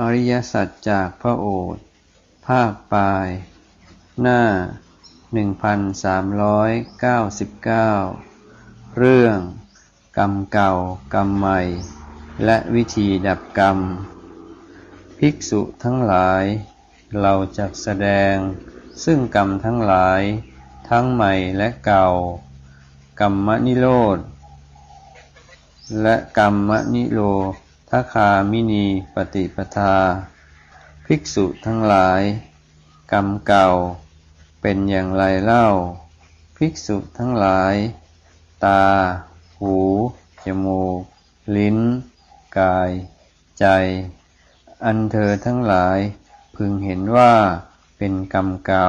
อริยสัจจากพระโอษฐ์ภาคปลาย หน้า 1399 เรื่อง กรรมเก่ากรรมใหม่ และวิธีดับกรรม ภิกษุทั้งหลาย เราจะแสดง ซึ่งกรรมทั้งหลาย ทั้งใหม่และเก่า กรรมนิโรธ และกรรมนิโร ทคามินีปฏิปทา ภิกษุทั้งหลาย กรรมเก่า เป็นอย่างไรเล่า ภิกษุทั้งหลาย ตา หูจมูก ลิ้น กาย ใจ อันเธอทั้งหลาย พึงเห็นว่าเป็นกรรมเก่า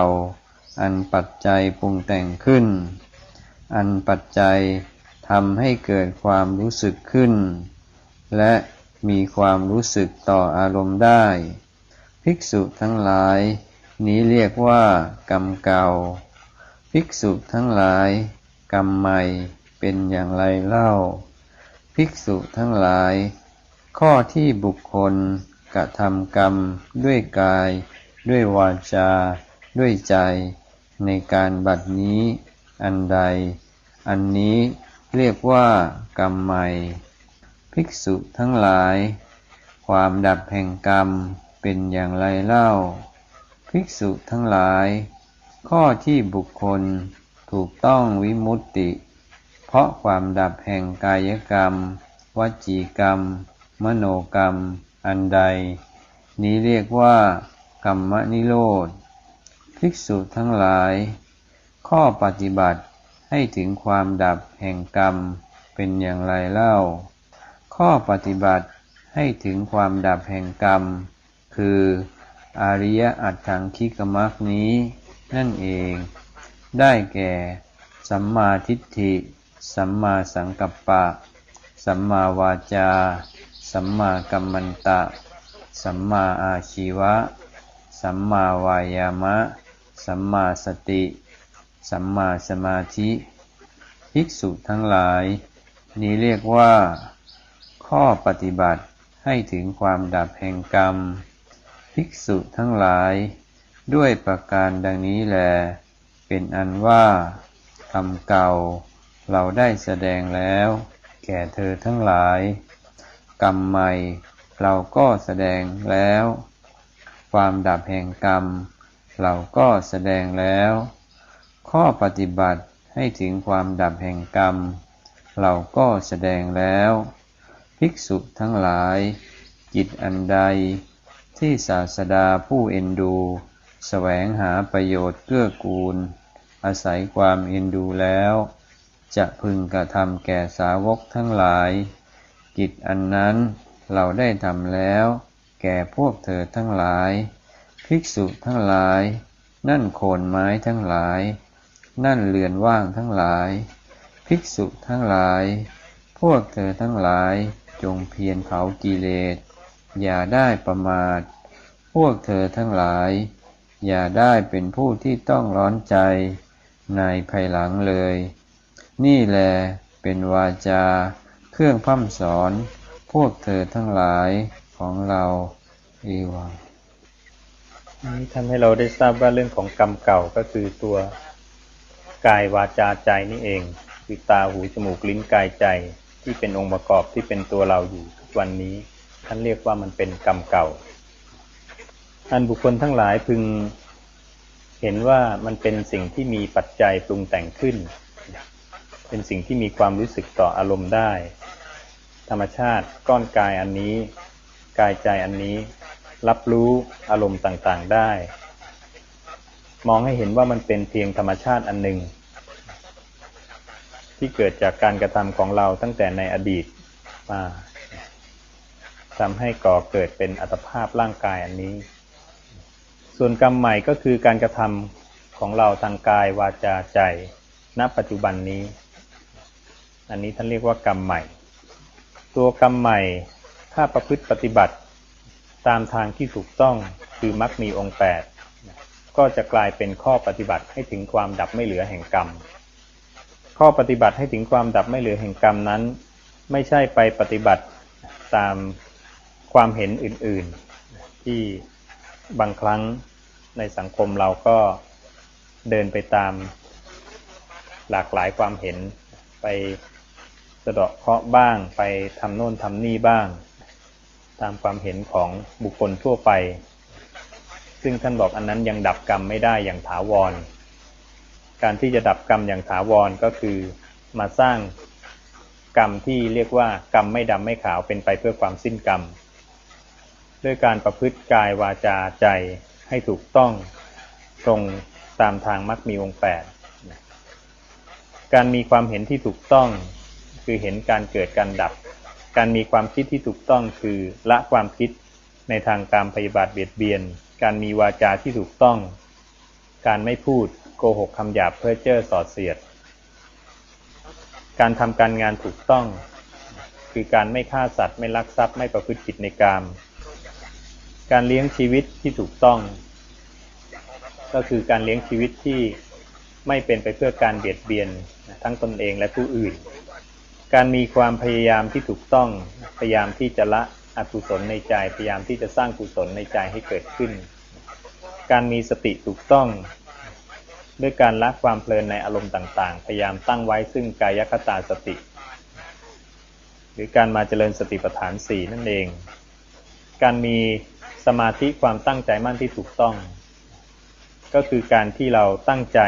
อันปัจจัยปรุงแต่งขึ้น อันปัจจัยทำให้เกิดความรู้สึกขึ้น และ มีความรู้สึกต่ออารมณ์ได้ ภิกษุทั้งหลาย นี้เรียกว่ากรรมเก่า ภิกษุทั้งหลาย กรรมใหม่เป็นอย่างไรเล่า ภิกษุทั้งหลาย ข้อที่บุคคลกระทำกรรมด้วยกาย ด้วยวาจา ด้วยใจ ในการบัดนี้ อันใด อันนี้เรียกว่ากรรมใหม่ ภิกษุทั้งหลาย ความดับแห่งกรรมเป็นอย่างไรเล่า ภิกษุทั้งหลาย ข้อที่บุคคลถูกต้องวิมุตติ เพราะความดับแห่งกายกรรม วจีกรรม มโนกรรม อันใด นี้เรียกว่ากรรมนิโรธ ภิกษุทั้งหลาย ข้อปฏิบัติให้ถึงความดับแห่งกรรมเป็นอย่างไรเล่า ข้อปฏิบัติให้ถึงความดับแห่งกรรม คืออริยอัตถังคิกมักนี้ นั่นเอง ได้แก่ สัมมาทิฏฐิ สัมมาสังกัปปะ สัมมาวาจา สัมมากัมมันตะ สัมมาอาชีวะ สัมมาวายามะ สัมมาสติ สัมมาสมาธิ ภิกษุทั้งหลาย นี้เรียกว่า ข้อปฏิบัติให้ถึงความดับแห่งกรรม ภิกษุทั้งหลาย ด้วยประการดังนี้แล เป็นอันว่ากรรมเก่า เราได้แสดงแล้ว แก่เธอทั้งหลาย กรรมใหม่ เราก็แสดงแล้ว ความดับแห่งกรรม เราก็แสดงแล้ว ข้อปฏิบัติให้ถึงความดับแห่งกรรม เราก็แสดงแล้ว ภิกษุทั้งหลาย จิตอันใด ที่ศาสดาผู้เอ็นดูแสวงหาประโยชน์เกื้อกูล อาศัยความเอ็นดูแล้ว จะพึงกระทำแก่สาวกทั้งหลาย กิจอันนั้นเราได้ทำแล้ว แก่พวกเธอทั้งหลาย ภิกษุทั้งหลาย นั่นโคนไม้ทั้งหลาย นั่นเรือนว่างทั้งหลาย ภิกษุทั้งหลาย พวกเธอทั้งหลาย จงเพียรเผากิเลส อย่าได้ประมาท พวกเธอทั้งหลาย อย่าได้เป็นผู้ที่ต้องร้อนใจในภายหลังเลย นี่แลเป็นวาจา เครื่องพั่มสอน พวกเธอทั้งหลายของเราเอวังนี้ทำให้เราได้ทราบว่าเรื่องของกรรมเก่าก็คือตัวกายวาจาใจนี่เองคือตาหูจมูกลิ้นกายใจ ที่เป็นองค์ประกอบที่เป็นตัวเราอยู่ทุกวันนี้ ท่านเรียกว่ามันเป็นกรรมเก่าอันบุคคลทั้งหลายพึงเห็นว่ามันเป็นสิ่งที่มีปัจจัยปรุงแต่งขึ้น เป็นสิ่งที่มีความรู้สึกต่ออารมณ์ได้ ธรรมชาติก้อนกายอันนี้ กายใจอันนี้ รับรู้อารมณ์ต่างๆได้ มองให้เห็นว่ามันเป็นเพียงธรรมชาติอันหนึ่ง ที่เกิดจากการกระทำของเราตั้งแต่ในอดีตมาทำให้ก่อเกิดเป็นอัตภาพร่างกายอันนี้ ส่วนกรรมใหม่ก็คือการกระทำของเราทางกายวาจาใจณปัจจุบันนี้ อันนี้ท่านเรียกว่ากรรมใหม่ ตัวกรรมใหม่ถ้าประพฤติปฏิบัติตามทางที่ถูกต้องคือมักมีองค์แปดก็จะกลายเป็นข้อปฏิบัติให้ถึงความดับไม่เหลือแห่งกรรม ข้อปฏิบัติให้ถึงความดับไม่เหลือแห่งกรรมนั้น ไม่ใช่ไปปฏิบัติตามความเห็นอื่นๆ ที่บางครั้งในสังคมเราก็เดินไปตามหลากหลายความเห็น ไปสะเดาะเคราะห์บ้าง ไปทำโน่นทำนี่บ้าง ตามความเห็นของบุคคลทั่วไป ซึ่งท่านบอกอันนั้นยังดับกรรมไม่ได้อย่างถาวร การที่จะดับกรรมอย่างถาวรก็คือมาสร้างกรรมที่เรียกว่ากรรมไม่ดำไม่ขาวเป็นไปเพื่อความสิ้นกรรม ด้วยการประพฤติกายวาจาใจให้ถูกต้องตรงตามทางมรรคมีองค์แปดการมีความเห็นที่ถูกต้องคือเห็นการเกิดการดับ การมีความคิดที่ถูกต้องคือละความคิดในทางการพยาบาทเบียดเบียน การมีวาจาที่ถูกต้อง การไม่พูด โกหกคำหยาบเพื่อเจ้อสอดเสียด การทำการงานถูกต้อง คือการไม่ฆ่าสัตว์ไม่ลักทรัพย์ไม่ประพฤติผิดในกามการเลี้ยงชีวิตที่ถูกต้อง ก็คือการเลี้ยงชีวิตที่ไม่เป็นไปเพื่อการเบียดเบียนทั้งตนเองและผู้อื่น การมีความพยายามที่ถูกต้อง พยายามที่จะละอกุศลในใจ พยายามที่จะสร้างกุศลในใจให้เกิดขึ้น การมีสติถูกต้อง ด้วยการละความเพลินในอารมณ์ต่าง ๆ พยายามตั้งไว้ซึ่งกายคตาสติ หรือการมาเจริญสติปัฏฐานสี่นั่นเอง การมีสมาธิความตั้งใจมั่นที่ถูกต้อง ก็คือการที่เราตั้งใจ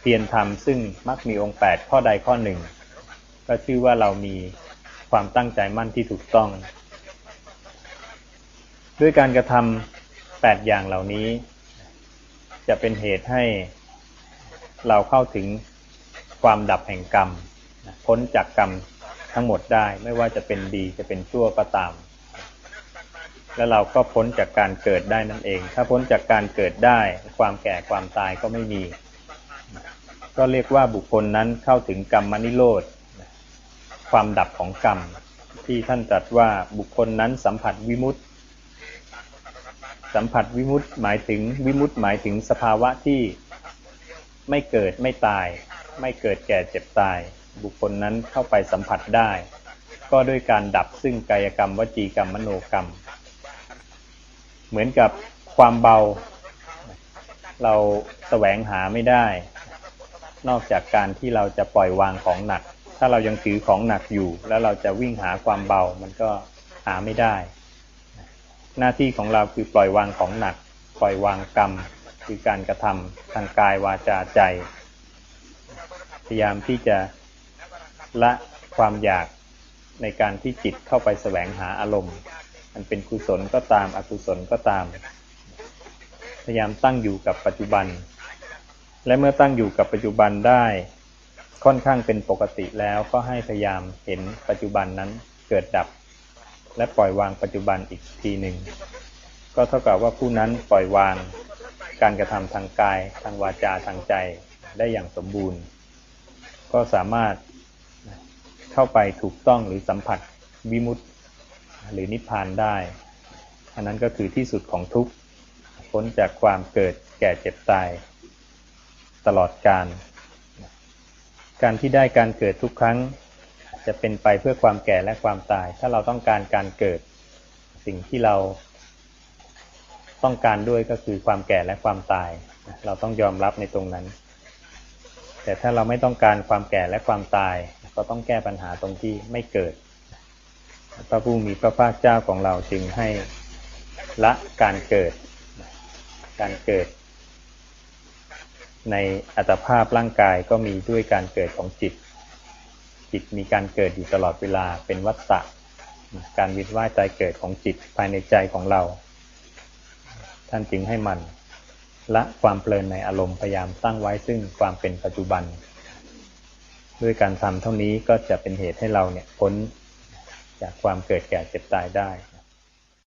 เพียรทำซึ่งมักมีองค์แปดข้อใดข้อหนึ่ง ก็ชื่อว่าเรามีความตั้งใจมั่นที่ถูกต้อง ด้วยการกระทำแปดอย่างเหล่านี้ จะเป็นเหตุให้เราเข้าถึงความดับแห่งกรรมพ้นจากกรรมทั้งหมดได้ ไม่ว่าจะเป็นดีจะเป็นชั่วก็ตาม แล้วเราก็พ้นจากการเกิดได้นั่นเอง ถ้าพ้นจากการเกิดได้ ความแก่ความตายก็ไม่มี ก็เรียกว่าบุคคลนั้นเข้าถึงกรรมมนิโรธความดับของกรรม ที่ท่านตรัสว่าบุคคลนั้นสัมผัสวิมุตติ สัมผัสวิมุตติหมายถึงวิมุตติหมายถึงสภาวะที่ไม่เกิดไม่ตาย ไม่เกิดแก่เจ็บตาย บุคคลนั้นเข้าไปสัมผัสได้ ก็ด้วยการดับซึ่งกายกรรมวจีกรรมมโนกรรม เหมือนกับความเบา เราแสวงหาไม่ได้ นอกจากการที่เราจะปล่อยวางของหนัก ถ้าเรายังถือของหนักอยู่ แล้วเราจะวิ่งหาความเบามันก็หาไม่ได้ หน้าที่ของเราคือปล่อยวางของหนัก ปล่อยวางกรรม คือการกระทำทางกายวาจาใจ พยายามที่จะละความอยากในการที่จิตเข้าไปแสวงหาอารมณ์มันเป็นกุศลก็ตามอกุศลก็ตาม พยายามตั้งอยู่กับปัจจุบัน และเมื่อตั้งอยู่กับปัจจุบันได้ค่อนข้างเป็นปกติแล้วก็ให้พยายามเห็นปัจจุบันนั้นเกิดดับ และปล่อยวางปัจจุบันอีกทีหนึ่ง ก็เท่ากับว่าผู้นั้นปล่อยวางการกระทำทางกาย ทางวาจาทางใจได้อย่างสมบูรณ์ ก็สามารถเข้าไปถูกต้องหรือสัมผัสวิมุตติหรือนิพพานได้ อันนั้นก็คือที่สุดของทุกข์พ้นจากความเกิดแก่เจ็บตาย ตลอดกาลการที่ได้การเกิดทุกครั้ง จะเป็นไปเพื่อความแก่และความตาย ถ้าเราต้องการการเกิด สิ่งที่เราต้องการด้วยก็คือความแก่และความตาย เราต้องยอมรับในตรงนั้น แต่ถ้าเราไม่ต้องการความแก่และความตาย ก็ต้องแก้ปัญหาตรงที่ไม่เกิด พระผู้มีพระภาคเจ้าของเราจึงให้ละการเกิด การเกิด ในอัตภาพร่างกายก็มีด้วยการเกิดของจิต จิตมีการเกิดอยู่ตลอดเวลาเป็นวัฏฏะการวิว่ายใจเกิดของจิตภายในใจของเรา ท่านจึงให้มันละความเพลินในอารมณ์พยายามตั้งไว้ซึ่งความเป็นปัจจุบัน ด้วยการทำเท่านี้ก็จะเป็นเหตุให้เราเนี่ยพ้นจากความเกิดแก่เจ็บตายได้